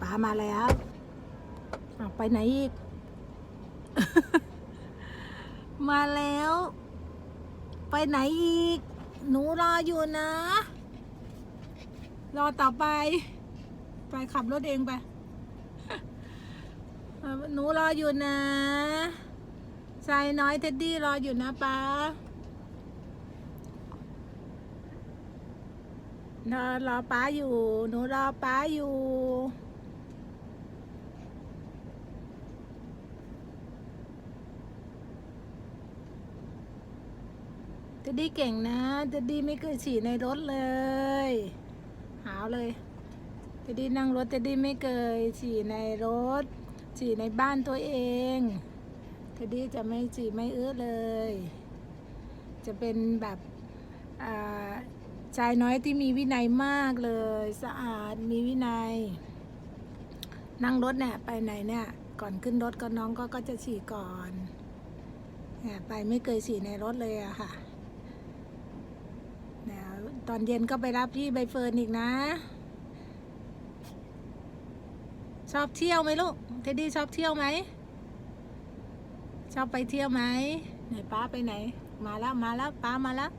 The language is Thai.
ป๋ามาแล้วไปไหนอีก มาแล้ว ไปไหนอีก หนูรออยู่นะ รอต่อไป ไปขับรถเองไป หนูรออยู่นะชายน้อยเท็ดดี้รออยู่นะป้า รอรอป้าอยู่ หนูรอป้าอยู่เท็ดดี้เก่งนะเท็ดดี้ไม่เคยฉี่ในรถเลย หาวเลยเท็ดดี้นั่งรถเท็ดดี้ไม่เคยฉี่ในรถ ฉี่ในบ้านตัวเองเท็ดดี้จะไม่ฉี่ไม่เอื้อเลย จะเป็นแบบอ่า ชายน้อยที่มีวินัยมากเลย สะอาดมีวินัย นั่งรถเนี่ยไปไหนเนี่ย ก่อนขึ้นรถก็น้องก็ก็จะฉี่ก่อนเนี่ยไปไม่เคยฉี่ในรถเลยอะค่ะเนี่ยตอนเย็นก็ไปรับพี่ใบเฟิร์นอีกนะ ชอบเที่ยวไหมลูกเท็ดดี้ชอบเที่ยวไหมชอบไปเที่ยวไหมไหนป้าไปไหน มาแล้วมาแล้วป้ามาแล้ว